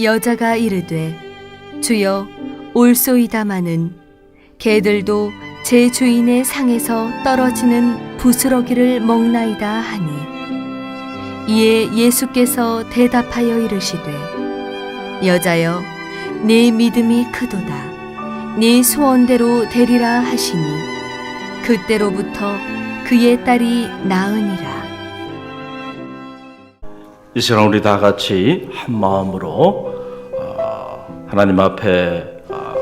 여자가 이르되 주여 올소이다마는 개들도 제 주인의 상에서 떨어지는 부스러기를 먹나이다 하니 이에 예수께서 대답하여 이르시되 여자여 네 믿음이 크도다. 네 소원대로 되리라 하시니 그때로부터 그의 딸이 나으니라 이 시간 우리 다 같이 한 마음으로 어, 하나님 앞에 어,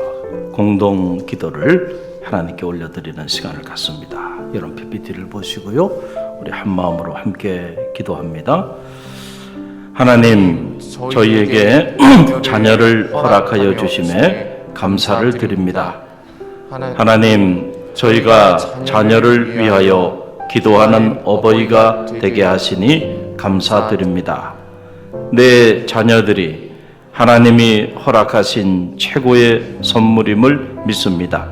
공동 기도를 하나님께 올려드리는 시간을 갖습니다. 여러분 PPT를 보시고요. 우리 한 마음으로 함께 기도합니다. 하나님, 저희에게 자녀를 허락하여 주심에 감사를 드립니다. 하나님, 저희가 자녀를 위하여 기도하는 어버이가 되게 하시니 감사드립니다. 내 자녀들이 하나님이 허락하신 최고의 선물임을 믿습니다.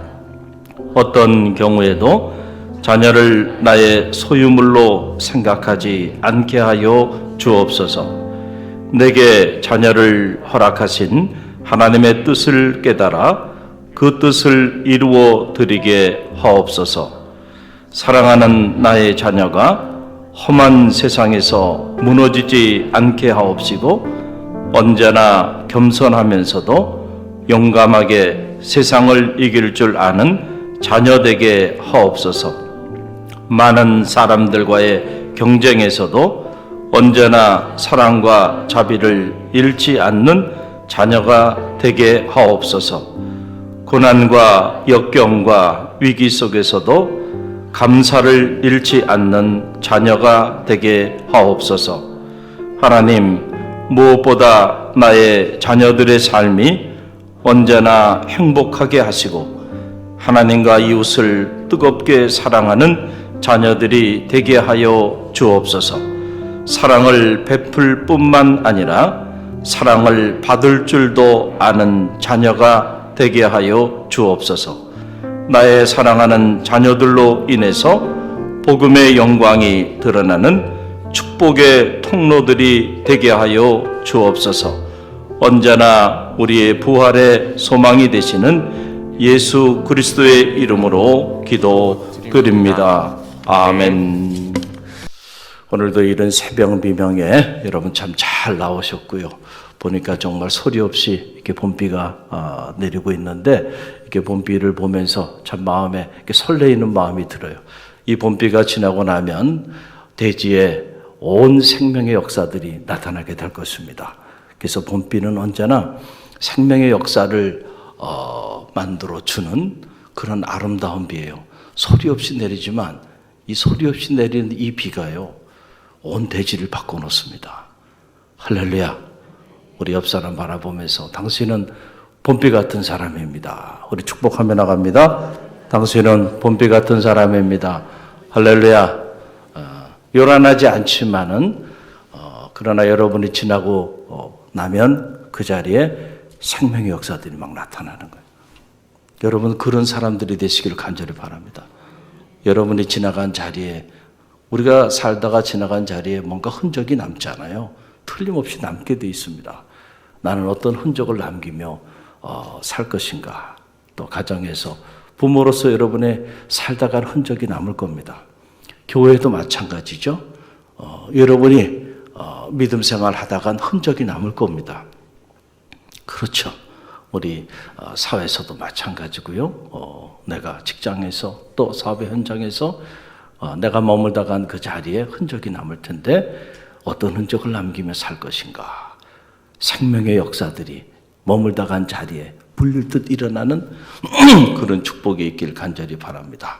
어떤 경우에도 자녀를 나의 소유물로 생각하지 않게 하여 주옵소서. 내게 자녀를 허락하신 하나님의 뜻을 깨달아 그 뜻을 이루어 드리게 하옵소서. 사랑하는 나의 자녀가 험한 세상에서 무너지지 않게 하옵시고 언제나 겸손하면서도 용감하게 세상을 이길 줄 아는 자녀 되게 하옵소서. 많은 사람들과의 경쟁에서도 언제나 사랑과 자비를 잃지 않는 자녀가 되게 하옵소서. 고난과 역경과 위기 속에서도 감사를 잃지 않는 자녀가 되게 하옵소서. 하나님, 무엇보다 나의 자녀들의 삶이 언제나 행복하게 하시고 하나님과 이웃을 뜨겁게 사랑하는 자녀들이 되게 하여 주옵소서. 사랑을 베풀 뿐만 아니라 사랑을 받을 줄도 아는 자녀가 되게 하여 주옵소서. 나의 사랑하는 자녀들로 인해서 복음의 영광이 드러나는 축복의 통로들이 되게 하여 주옵소서. 언제나 우리의 부활의 소망이 되시는 예수 그리스도의 이름으로 기도드립니다. 아멘. 오늘도 이런 새벽 미명에 여러분 참 잘 나오셨고요. 보니까 정말 소리 없이 이렇게 봄비가 아, 내리고 있는데 이렇게 봄비를 보면서 참 마음에 설레이는 마음이 들어요. 이 봄비가 지나고 나면 대지에 온 생명의 역사들이 나타나게 될 것입니다. 그래서 봄비는 언제나 생명의 역사를 어, 만들어 주는 그런 아름다운 비예요. 소리 없이 내리지만 이 소리 없이 내리는 이 비가요 온 대지를 바꿔놓습니다. 할렐루야. 우리 옆 사람 바라보면서 당신은 봄비 같은 사람입니다. 우리 축복하며 나갑니다. 당신은 봄비 같은 사람입니다. 할렐루야. 어, 요란하지 않지만은 어, 그러나 여러분이 지나고 어, 나면 그 자리에 생명의 역사들이 막 나타나는 거예요. 여러분 그런 사람들이 되시기를 간절히 바랍니다. 여러분이 지나간 자리에 우리가 살다가 지나간 자리에 뭔가 흔적이 남잖아요. 틀림없이 남게 돼 있습니다. 나는 어떤 흔적을 남기며 어, 살 것인가? 또 가정에서 부모로서 여러분의 살다간 흔적이 남을 겁니다. 교회도 마찬가지죠. 어, 여러분이 어, 믿음 생활 하다간 흔적이 남을 겁니다. 그렇죠. 우리 어, 사회에서도 마찬가지고요. 어, 내가 직장에서 또 사업의 현장에서 어, 내가 머물다 간 그 자리에 흔적이 남을 텐데 어떤 흔적을 남기며 살 것인가? 생명의 역사들이 머물다 간 자리에 불릴 듯 일어나는 그런 축복이 있길 간절히 바랍니다.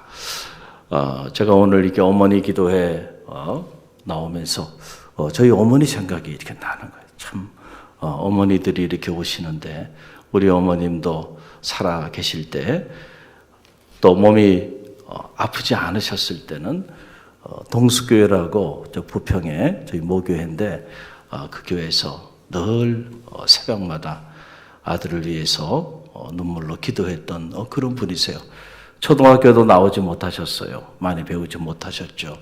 어, 제가 오늘 이렇게 어머니 기도회 어, 나오면서 어, 저희 어머니 생각이 이렇게 나는 거예요. 참 어, 어머니들이 이렇게 오시는데 우리 어머님도 살아 계실 때 또 몸이 어, 아프지 않으셨을 때는 어, 동수교회라고 저 부평에 저희 모교회인데 어, 그 교회에서 늘 어, 새벽마다 아들을 위해서 어, 눈물로 기도했던 어, 그런 분이세요. 초등학교도 나오지 못하셨어요. 많이 배우지 못하셨죠.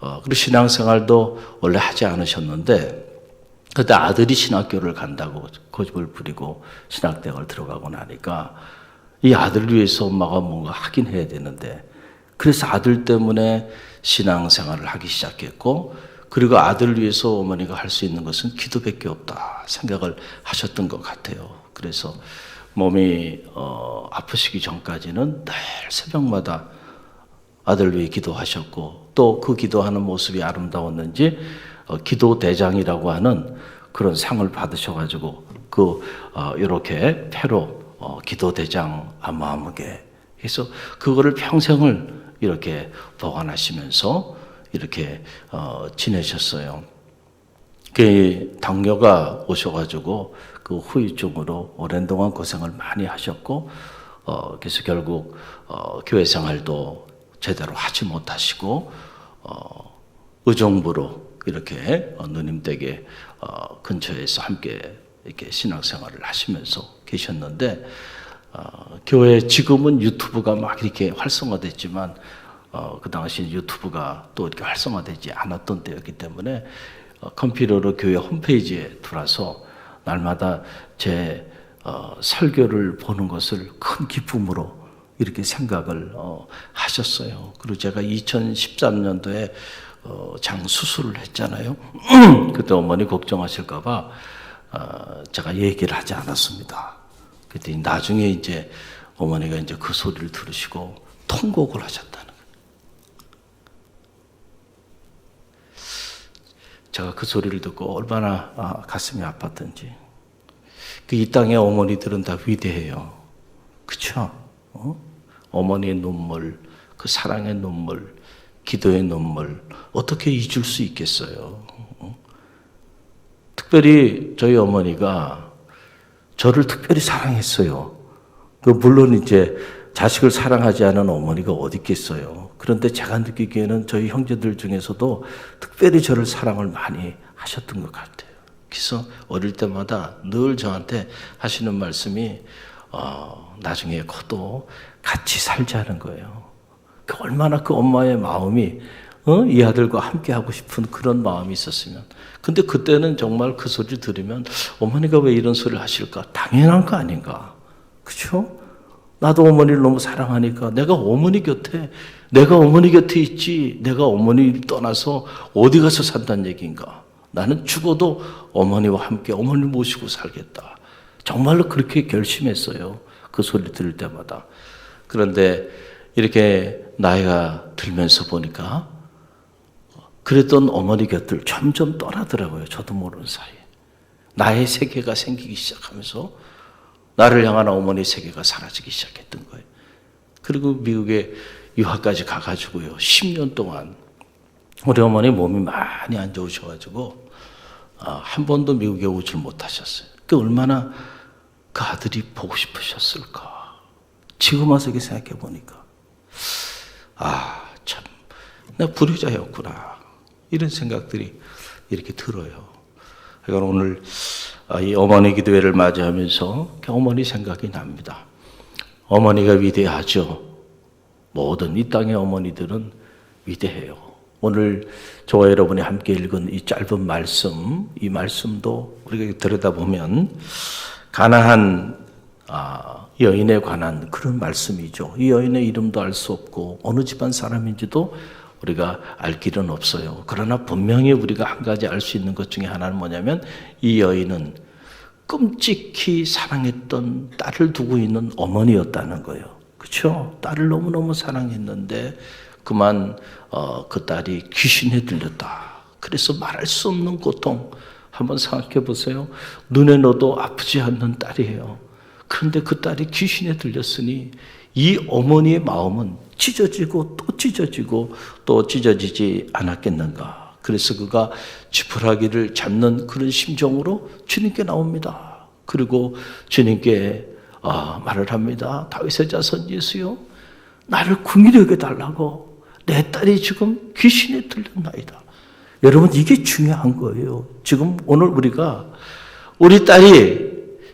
어, 그리고 신앙생활도 원래 하지 않으셨는데 그때 아들이 신학교를 간다고 고집을 부리고 신학대학을 들어가고 나니까 이 아들을 위해서 엄마가 뭔가 하긴 해야 되는데 그래서 아들 때문에 신앙생활을 하기 시작했고 그리고 아들을 위해서 어머니가 할 수 있는 것은 기도밖에 없다 생각을 하셨던 것 같아요. 그래서 몸이 어, 아프시기 전까지는 늘 새벽마다 아들 위해 기도하셨고 또 그 기도하는 모습이 아름다웠는지 어, 기도 대장이라고 하는 그런 상을 받으셔가지고 그 어, 이렇게 패로 어, 기도 대장 안마무게 해서 그거를 평생을 이렇게 보관하시면서 이렇게 어, 지내셨어요. 그 당뇨가 오셔가지고 그 후유증으로 오랜 동안 고생을 많이 하셨고 어, 그래서 결국 어, 교회 생활도 제대로 하지 못하시고 어, 의정부로 이렇게 어, 누님 댁에 어, 근처에서 함께 이렇게 신앙생활을 하시면서 계셨는데 어, 교회 지금은 유튜브가 막 이렇게 활성화됐지만 어, 그 당시 유튜브가 또 이렇게 활성화되지 않았던 때였기 때문에 어, 컴퓨터로 교회 홈페이지에 들어와서 날마다 제 어, 설교를 보는 것을 큰 기쁨으로 이렇게 생각을 어, 하셨어요. 그리고 제가 2013년도에 어, 장 수술을 했잖아요. 그때 어머니 걱정하실까봐 어, 제가 얘기를 하지 않았습니다. 그때 나중에 이제 어머니가 이제 그 소리를 들으시고 통곡을 하셨다는 거예요. 제가 그 소리를 듣고 얼마나 아, 가슴이 아팠던지. 그 이 땅의 어머니들은 다 위대해요. 그쵸? 어? 어머니의 눈물, 그 사랑의 눈물, 기도의 눈물, 어떻게 잊을 수 있겠어요? 어? 특별히 저희 어머니가 저를 특별히 사랑했어요. 그 물론 이제 자식을 사랑하지 않은 어머니가 어디 있겠어요. 그런데 제가 느끼기에는 저희 형제들 중에서도 특별히 저를 사랑을 많이 하셨던 것 같아요. 그래서 어릴 때마다 늘 저한테 하시는 말씀이 어, 나중에 커도 같이 살자는 거예요. 그 얼마나 그 엄마의 마음이 어? 이 아들과 함께 하고 싶은 그런 마음이 있었으면. 근데 그때는 정말 그 소리 들으면 어머니가 왜 이런 소리를 하실까? 당연한 거 아닌가? 그죠? 나도 어머니를 너무 사랑하니까 내가 어머니 곁에 내가 어머니 곁에 있지 내가 어머니를 떠나서 어디 가서 산다는 얘기인가? 나는 죽어도 어머니와 함께 어머니 모시고 살겠다. 정말로 그렇게 결심했어요. 그 소리 들을 때마다. 그런데 이렇게 나이가 들면서 보니까 그랬던 어머니 곁을 점점 떠나더라고요. 저도 모르는 사이에. 나의 세계가 생기기 시작하면서 나를 향한 어머니 세계가 사라지기 시작했던 거예요. 그리고 미국에 유학까지 가가지고요. 10년 동안 우리 어머니 몸이 많이 안 좋으셔가지고 아, 한 번도 미국에 오질 못하셨어요. 그 얼마나 그 아들이 보고 싶으셨을까. 지금 와서 이렇게 생각해 보니까 아 참, 내가 불효자였구나 이런 생각들이 이렇게 들어요. 그러니까 오늘 아, 이 어머니 기도회를 맞이하면서 어머니 생각이 납니다. 어머니가 위대하죠. 모든 이 땅의 어머니들은 위대해요. 오늘 저와 여러분이 함께 읽은 이 짧은 말씀, 이 말씀도 우리가 들여다보면 가나한 아, 여인에 관한 그런 말씀이죠. 이 여인의 이름도 알 수 없고 어느 집안 사람인지도 우리가 알 길은 없어요. 그러나 분명히 우리가 한 가지 알 수 있는 것 중에 하나는 뭐냐면 이 여인은 끔찍히 사랑했던 딸을 두고 있는 어머니였다는 거예요. 그렇죠? 딸을 너무너무 사랑했는데 그만 어, 그 딸이 귀신에 들렸다. 그래서 말할 수 없는 고통. 한번 생각해 보세요. 눈에 넣어도 아프지 않는 딸이에요. 그런데 그 딸이 귀신에 들렸으니 이 어머니의 마음은 찢어지고 또 찢어지고 또 찢어지지 않았겠는가. 그래서 그가 지푸라기를 잡는 그런 심정으로 주님께 나옵니다. 그리고 주님께 아, 말을 합니다. 다윗의 자손 예수요. 나를 궁일히 여겨 달라고 내 딸이 지금 귀신에 들렸나이다. 여러분 이게 중요한 거예요. 지금 오늘 우리가 우리 딸이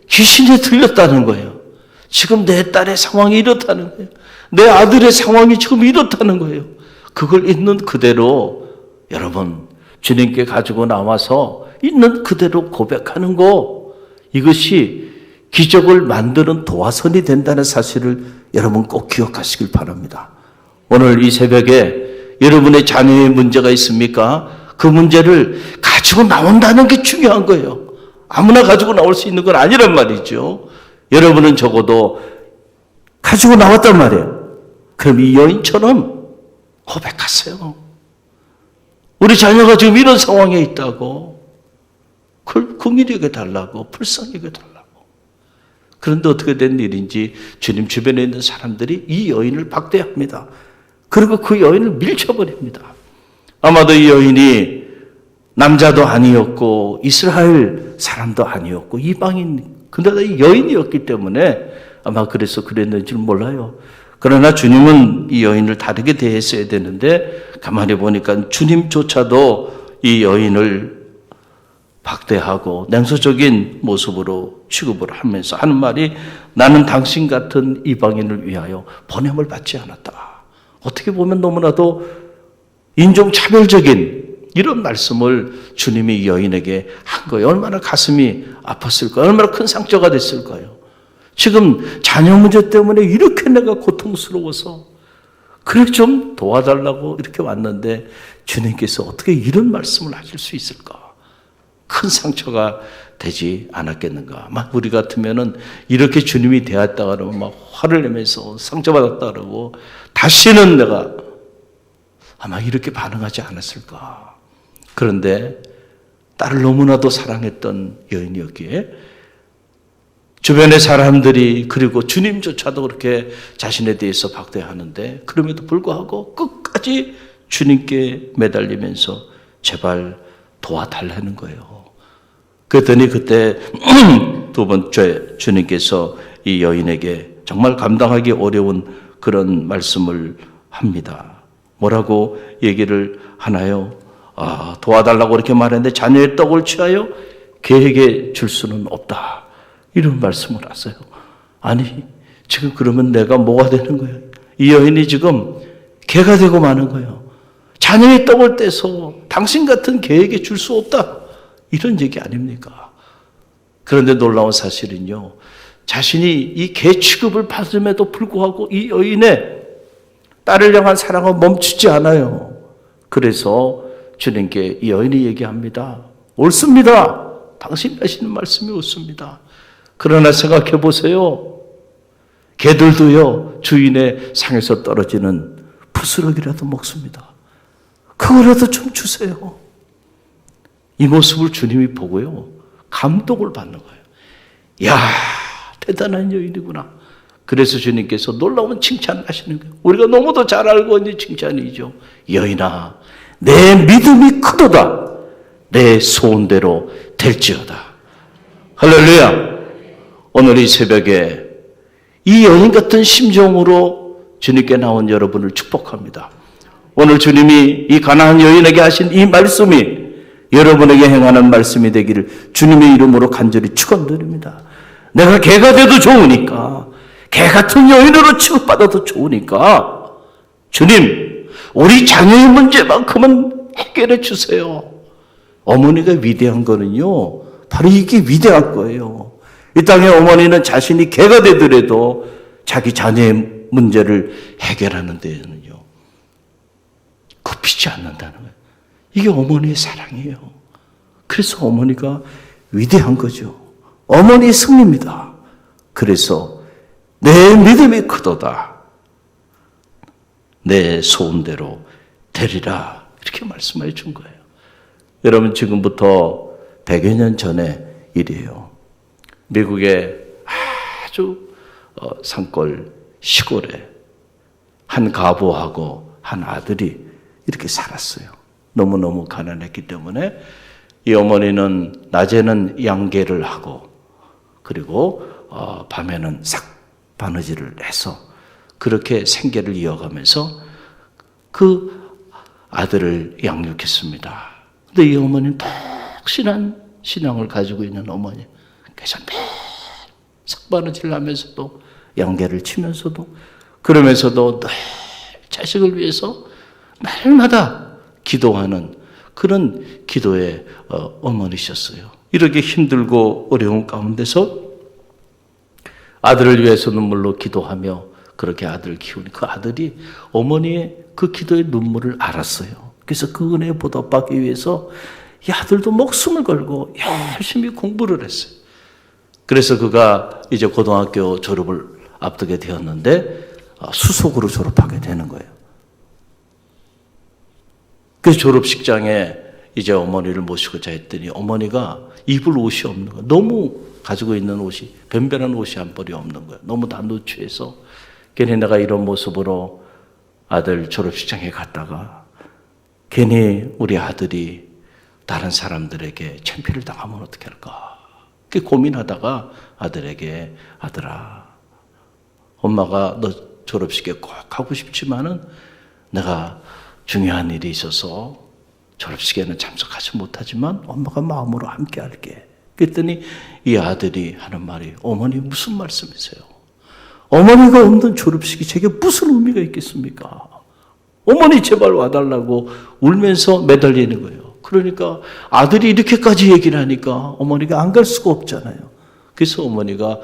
귀신에 들렸다는 거예요. 지금 내 딸의 상황이 이렇다는 거예요. 내 아들의 상황이 지금 이렇다는 거예요. 그걸 있는 그대로 여러분 주님께 가지고 나와서 있는 그대로 고백하는 거 이것이 기적을 만드는 도화선이 된다는 사실을 여러분 꼭 기억하시길 바랍니다. 오늘 이 새벽에 여러분의 자녀의 문제가 있습니까? 그 문제를 가지고 나온다는 게 중요한 거예요. 아무나 가지고 나올 수 있는 건 아니란 말이죠. 여러분은 적어도 가지고 나왔단 말이에요. 그럼 이 여인처럼 고백하세요. 우리 자녀가 지금 이런 상황에 있다고. 그걸 긍일하게 달라고, 불쌍하게 달라고. 그런데 어떻게 된 일인지 주님 주변에 있는 사람들이 이 여인을 박대합니다. 그리고 그 여인을 밀쳐버립니다. 아마도 이 여인이 남자도 아니었고 이스라엘 사람도 아니었고 이방인 근데다 이 여인이었기 때문에 아마 그래서 그랬는지 몰라요. 그러나 주님은 이 여인을 다르게 대했어야 되는데 가만히 보니까 주님조차도 이 여인을 박대하고 냉소적인 모습으로 취급을 하면서 하는 말이 나는 당신 같은 이방인을 위하여 보냄을 받지 않았다. 어떻게 보면 너무나도 인종차별적인 이런 말씀을 주님이 이 여인에게 한 거예요. 얼마나 가슴이 아팠을까요? 얼마나 큰 상처가 됐을까요? 지금 자녀 문제 때문에 이렇게 내가 고통스러워서 그래 좀 도와달라고 이렇게 왔는데 주님께서 어떻게 이런 말씀을 하실 수 있을까? 큰 상처가 되지 않았겠는가. 막 우리 같으면은 이렇게 주님이 대했다 그러면 막 화를 내면서 상처받았다 그러고 다시는 내가 아마 이렇게 반응하지 않았을까. 그런데 딸을 너무나도 사랑했던 여인이었기에 주변의 사람들이 그리고 주님조차도 그렇게 자신에 대해서 박대하는데 그럼에도 불구하고 끝까지 주님께 매달리면서 제발 도와달라는 거예요. 그랬더니 그때 두 번째 주님께서 이 여인에게 정말 감당하기 어려운 그런 말씀을 합니다. 뭐라고 얘기를 하나요? 아, 도와달라고 이렇게 말했는데 자녀의 떡을 취하여 개에게 줄 수는 없다. 이런 말씀을 하세요. 아니, 지금 그러면 내가 뭐가 되는 거예요? 이 여인이 지금 개가 되고 마는 거예요. 자녀의 떡을 떼서 당신 같은 개에게 줄 수 없다. 이런 얘기 아닙니까? 그런데 놀라운 사실은요. 자신이 이 개 취급을 받음에도 불구하고 이 여인의 딸을 향한 사랑은 멈추지 않아요. 그래서 주님께 이 여인이 얘기합니다. 옳습니다. 당신 하시는 말씀이 옳습니다. 그러나 생각해 보세요. 개들도요, 주인의 상에서 떨어지는 부스러기라도 먹습니다. 그거라도 좀 주세요. 이 모습을 주님이 보고요, 감동을 받는 거예요. 야 대단한 여인이구나. 그래서 주님께서 놀라운 칭찬을 하시는 거예요. 우리가 너무도 잘 알고 있는 칭찬이죠. 여인아, 내 믿음이 크도다. 내 소원대로 될지어다. 할렐루야. 오늘 이 새벽에 이 여인 같은 심정으로 주님께 나온 여러분을 축복합니다. 오늘 주님이 이 가나안 여인에게 하신 이 말씀이 여러분에게 행하는 말씀이 되기를 주님의 이름으로 간절히 축원드립니다. 내가 개가 돼도 좋으니까 개 같은 여인으로 취급받아도 좋으니까 주님 우리 자녀의 문제만큼은 해결해 주세요. 어머니가 위대한 거는요 바로 이게 위대한 거예요. 이 땅의 어머니는 자신이 개가 되더라도 자기 자녀의 문제를 해결하는 데는요 굽히지 않는다는 거예요. 이게 어머니의 사랑이에요. 그래서 어머니가 위대한 거죠. 어머니의 승리입니다. 그래서 내 믿음이 크도다. 내 소원대로 되리라. 이렇게 말씀해 준 거예요. 여러분, 지금부터 100여 년 전의 일이에요. 미국의 아주 어, 산골 시골에 한 가부하고 한 아들이 이렇게 살았어요. 너무너무 가난했기 때문에 이 어머니는 낮에는 양계를 하고 그리고 어, 밤에는 삭 바느질을 해서 그렇게 생계를 이어가면서 그 아들을 양육했습니다. 근데 이 어머니는 독실한 신앙을 가지고 있는 어머니. 그래서 매일 삭바느질을 하면서도 양계를 치면서도 그러면서도 늘 자식을 위해서 날마다 기도하는 그런 기도의 어, 어머니셨어요. 이렇게 힘들고 어려운 가운데서 아들을 위해서 눈물로 기도하며 그렇게 아들을 키우니 그 아들이 어머니의 그 기도의 눈물을 알았어요. 그래서 그 은혜에 보답받기 위해서 이 아들도 목숨을 걸고 열심히 공부를 했어요. 그래서 그가 이제 고등학교 졸업을 앞두게 되었는데 어, 수석으로 졸업하게 되는 거예요. 그 졸업식장에 이제 어머니를 모시고자 했더니 어머니가 입을 옷이 없는 거예요. 너무 가지고 있는 옷이 변변한 옷이 한 벌이 없는 거예요. 너무 다 누추해서 괜히 내가 이런 모습으로 아들 졸업식장에 갔다가 괜히 우리 아들이 다른 사람들에게 창피를 당하면 어떻게 할까? 그 고민하다가 아들에게 아들아 엄마가 너 졸업식에 꼭 가고 싶지만은 내가 중요한 일이 있어서 졸업식에는 참석하지 못하지만 엄마가 마음으로 함께 할게. 그랬더니 이 아들이 하는 말이 어머니 무슨 말씀이세요? 어머니가 없는 졸업식이 제게 무슨 의미가 있겠습니까? 어머니 제발 와달라고 울면서 매달리는 거예요. 그러니까 아들이 이렇게까지 얘기를 하니까 어머니가 안 갈 수가 없잖아요. 그래서 어머니가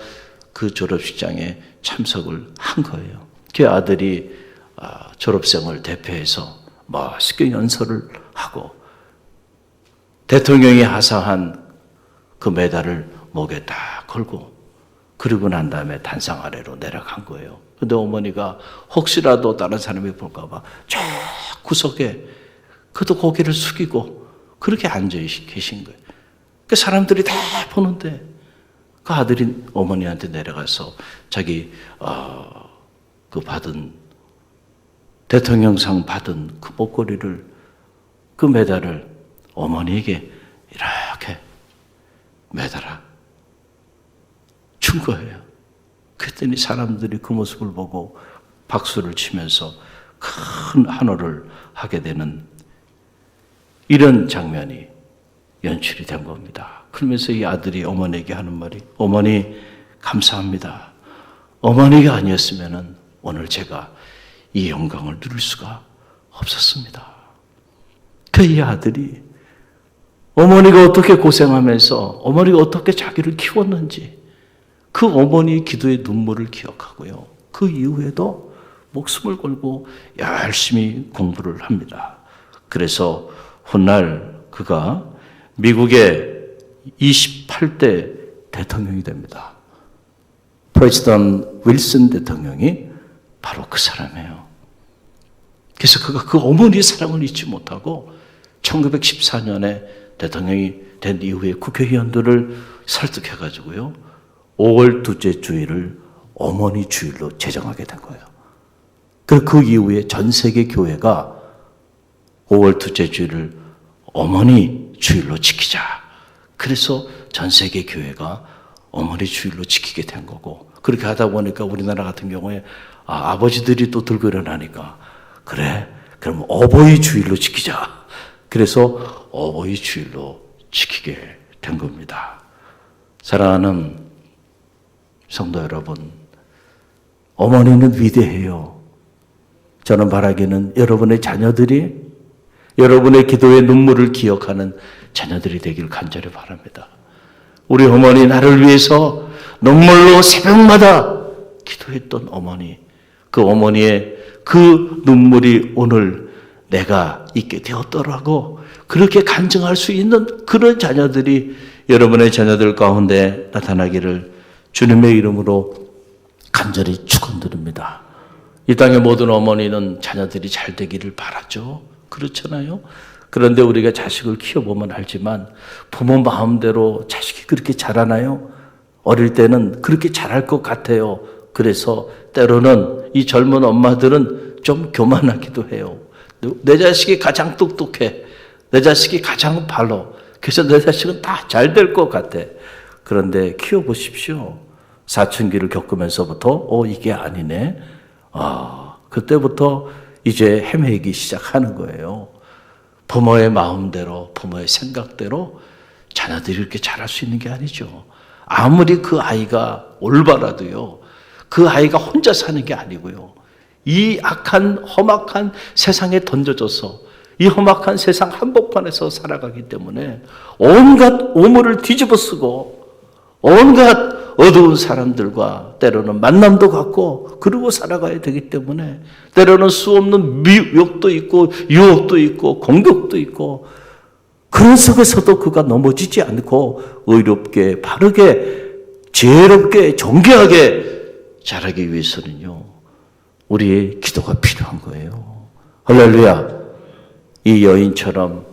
그 졸업식장에 참석을 한 거예요. 그 아들이 아, 졸업생을 대표해서 멋있게 연설을 하고 대통령이 하사한 그 메달을 목에 딱 걸고 그리고 난 다음에 단상 아래로 내려간 거예요. 근데 어머니가 혹시라도 다른 사람이 볼까봐 저 구석에 그도 고개를 숙이고 그렇게 앉아 계신 거예요. 그 사람들이 다 보는데 그 아들이 어머니한테 내려가서 자기 어, 그 받은 대통령상 받은 그 목걸이를 그 메달을 어머니에게 이렇게 매달아 준 거예요. 그랬더니 사람들이 그 모습을 보고 박수를 치면서 큰 한호를 하게 되는 이런 장면이 연출이 된 겁니다. 그러면서 이 아들이 어머니에게 하는 말이 어머니 감사합니다. 어머니가 아니었으면 오늘 제가 이 영광을 누릴 수가 없었습니다. 그 이 아들이 어머니가 어떻게 고생하면서 어머니가 어떻게 자기를 키웠는지 그 어머니의 기도의 눈물을 기억하고요. 그 이후에도 목숨을 걸고 열심히 공부를 합니다. 그래서 훗날 그가 미국의 28대 대통령이 됩니다. 프레지던 윌슨 대통령이 바로 그 사람이에요. 그래서 그가 그 어머니의 사랑을 잊지 못하고 1914년에 대통령이 된 이후에 국회의원들을 설득해가지고요. 5월 둘째 주일을 어머니 주일로 제정하게 된 거예요. 그리고 그 이후에 전 세계 교회가 5월 둘째 주일을 어머니 주일로 지키자. 그래서 전 세계 교회가 어머니 주일로 지키게 된 거고 그렇게 하다 보니까 우리나라 같은 경우에 아, 아버지들이 또 들고 일어나니까 그래 그럼 어버이 주일로 지키자. 그래서 어버이 주일로 지키게 된 겁니다. 사랑하는 성도 여러분, 어머니는 위대해요. 저는 바라기는 여러분의 자녀들이 여러분의 기도의 눈물을 기억하는 자녀들이 되길 간절히 바랍니다. 우리 어머니 나를 위해서 눈물로 새벽마다 기도했던 어머니, 그 어머니의 그 눈물이 오늘 내가 있게 되었더라고 그렇게 간증할 수 있는 그런 자녀들이 여러분의 자녀들 가운데 나타나기를 주님의 이름으로 간절히 축원드립니다. 이 땅의 모든 어머니는 자녀들이 잘 되기를 바라죠. 그렇잖아요. 그런데 우리가 자식을 키워보면 알지만 부모 마음대로 자식이 그렇게 자라나요? 어릴 때는 그렇게 자랄 것 같아요. 그래서 때로는 이 젊은 엄마들은 좀 교만하기도 해요. 내 자식이 가장 똑똑해. 내 자식이 가장 발로. 그래서 내 자식은 다 잘 될 것 같아. 그런데 키워보십시오. 사춘기를 겪으면서부터, 어, 이게 아니네. 아, 그때부터 이제 헤매기 시작하는 거예요. 부모의 마음대로, 부모의 생각대로 자녀들이 이렇게 자랄 수 있는 게 아니죠. 아무리 그 아이가 올바라도요, 그 아이가 혼자 사는 게 아니고요. 이 악한, 험악한 세상에 던져져서 이 험악한 세상 한복판에서 살아가기 때문에 온갖 오물을 뒤집어 쓰고 온갖 어두운 사람들과 때로는 만남도 갖고 그러고 살아가야 되기 때문에 때로는 수없는 미욕도 있고 유혹도 있고 공격도 있고 그런 속에서도 그가 넘어지지 않고 의롭게 바르게 지혜롭게 존귀하게 자라기 위해서는요 우리의 기도가 필요한 거예요. 할렐루야. 이 여인처럼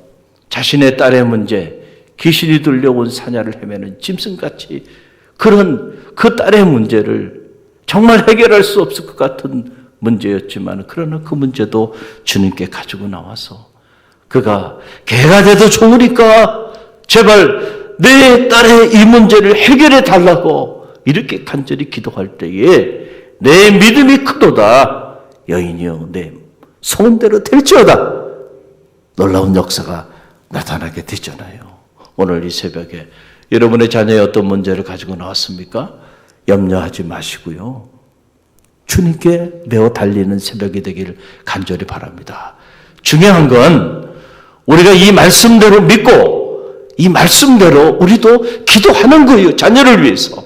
자신의 딸의 문제, 귀신이 들려온 사냐를 헤매는 짐승같이 그런 그 딸의 문제를 정말 해결할 수 없을 것 같은 문제였지만 그러나 그 문제도 주님께 가지고 나와서 그가 개가 돼도 좋으니까 제발 내 딸의 이 문제를 해결해 달라고 이렇게 간절히 기도할 때에 내 믿음이 크도다 여인이여 내 소원대로 될지어다 놀라운 역사가 나타나게 되잖아요. 오늘 이 새벽에 여러분의 자녀의 어떤 문제를 가지고 나왔습니까? 염려하지 마시고요. 주님께 매어 달리는 새벽이 되기를 간절히 바랍니다. 중요한 건 우리가 이 말씀대로 믿고 이 말씀대로 우리도 기도하는 거예요. 자녀를 위해서.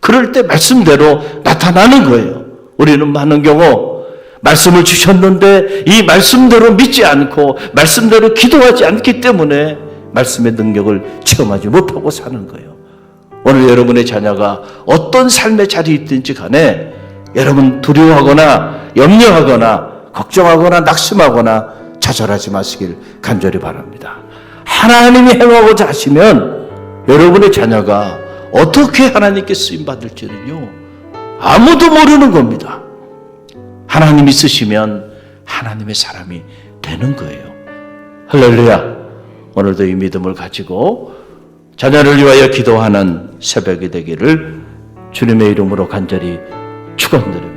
그럴 때 말씀대로 나타나는 거예요. 우리는 많은 경우 말씀을 주셨는데 이 말씀대로 믿지 않고 말씀대로 기도하지 않기 때문에 말씀의 능력을 체험하지 못하고 사는 거예요. 오늘 여러분의 자녀가 어떤 삶의 자리에 있든지 간에 여러분 두려워하거나 염려하거나 걱정하거나 낙심하거나 좌절하지 마시길 간절히 바랍니다. 하나님이 행하고자 하시면 여러분의 자녀가 어떻게 하나님께 쓰임 받을지는요 아무도 모르는 겁니다. 하나님이 쓰시면 하나님의 사람이 되는 거예요. 할렐루야. 오늘도 이 믿음을 가지고 자녀를 위하여 기도하는 새벽이 되기를 주님의 이름으로 간절히 축원드립니다.